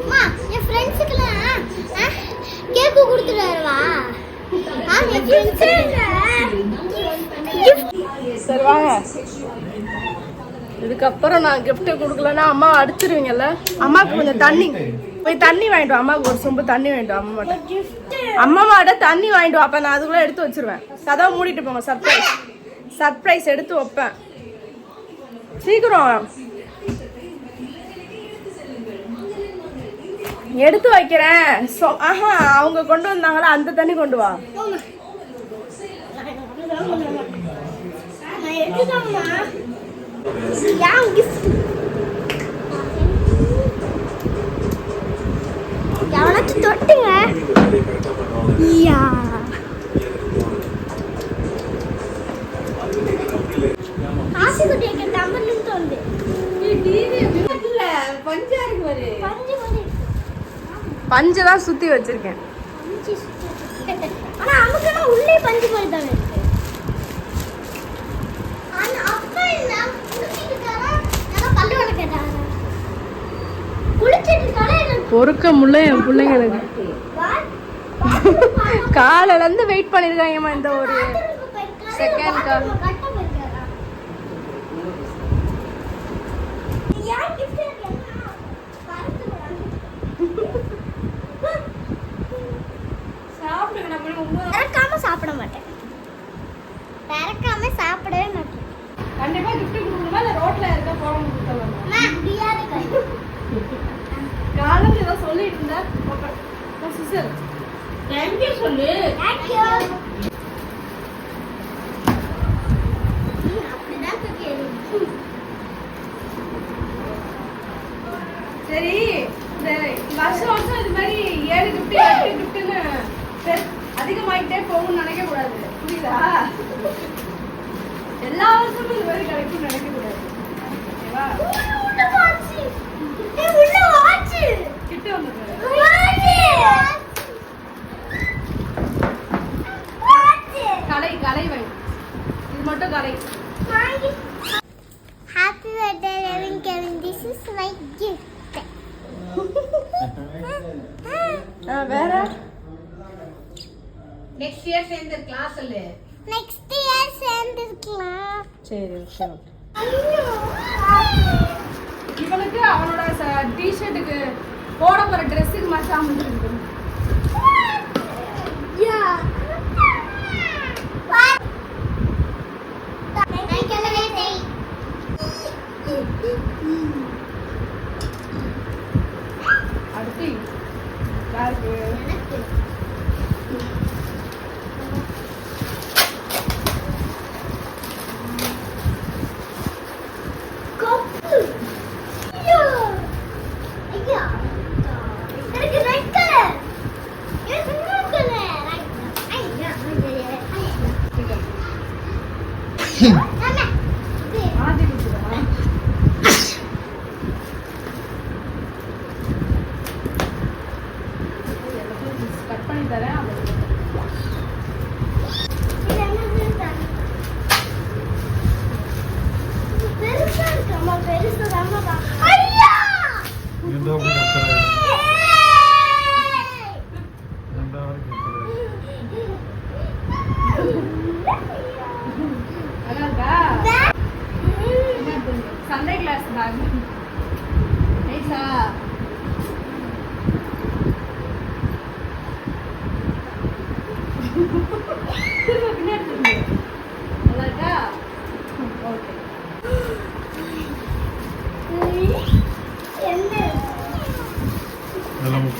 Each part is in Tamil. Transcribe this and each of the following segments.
அம்மா என் ஃப்ரெண்ட்ஸுக்குலாம் கேக்கு கொடுத்துட்டு வரவா. ஆ என் ஃப்ரெண்ட்ஸுக்கு சரி வாங்க. இதுக்கப்புறம் நான் gift கொடுக்கலன்னா அம்மா அடிச்சிருவீங்கல்ல? அம்மாவுக்கு கொஞ்சம் தண்ணி போய் தண்ணி வாங்கிட்டு அம்மாவுக்கு ஒரு சொம்பு தண்ணி வாங்கிட்டு அம்மா மட்டும். அம்மா மாட்ட தண்ணி வாங்கிட்டு அப்ப நான் அதுக்குள்ள எடுத்து வச்சிருவேன். கதவை மூடிட்டு போங்க சர்ப்ரைஸ் சர்ப்ரைஸ் எடுத்து வைப்பேன். சீக்கிரம். எடுத்து வைக்கிறேன். சொ ஆஹா அவங்க கொண்டு வந்தாங்களா? அந்த தண்ணி கொண்டு வா. எவனாச்சும் தொட்டுங்க. டம்பர்னு தோணுது. பஞ்சு மாதிரி பஞ்சு தான் சுத்தி வச்சிருக்கேன். பஞ்சு சுத்தி இருக்கு. ஆனா அமுக்குனா உள்ளே பஞ்சு மாதிரி தானே இருக்கு இருக்காரா எனக்கு பொறுக்க முடியல என் பிள்ளைங்களுக்கு வா- காலையில இருந்து வெயிட் பண்ணிருக்காங்கம்மா இந்த ஒரு பாத்ரூமுக்கு போயிருக்காரா, கண்டிப்பா gift கொடுக்கணுமா? இல்ல ரோட்ல இருக்க போறோம் கொடுக்கலாம் அம்மா, முடியாது கை. காலையில ஏதோ சொல்லிட்டு இருந்த சிஸ்டர் தேங்க்யூ சொல்லு. எறியும். சரி இந்த வருஷம் வருஷம் இது மாதிரி ஏழு கிஃப்ட் எட்டு கிஃப்ட்னு அதிகமாயிட்டே போகும்னு நினைக்க கூடாது புரியுதா? எல்லா வருஷமும் இது மாதிரி கிடைக்கும்னு நினைக்க கூடாது ஓகேவா உள்ள உள்ள watch. ஏய், உள்ள watch. கிட்ட வந்து. கலை கலை வை இது மட்டும் Kalai Happy birthday, Kevin. Kevin, this is my gift. வேற நெக்ஸ்ட் இயர் சேர்ந்து கிளாஸ் இல்ல Next year சேர்ந்துருக்கலாம். சரி ஓகே இவனுக்கு அவனோட டிஷர்ட்டுக்கு போட போற ட்ரெஸ்ஸுக்கு மட்டும் அமைஞ்சிருக்கு. அடுத்து யாருக்கு? அம்மா.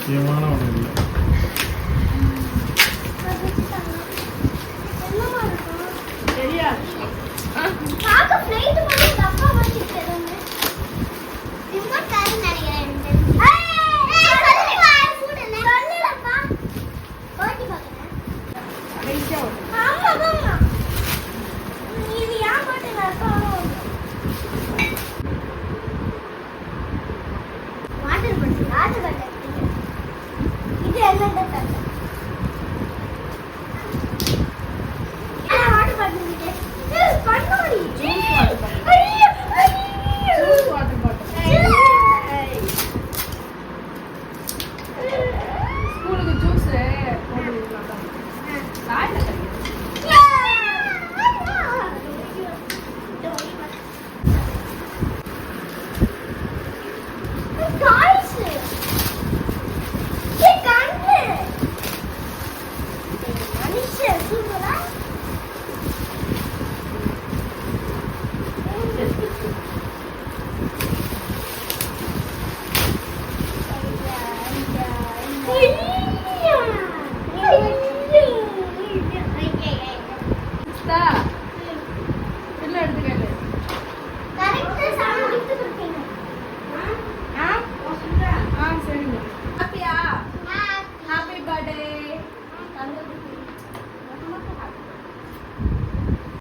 முக்கியமான ஒன்று இல்லை Thank you. だった。Oh, yeah.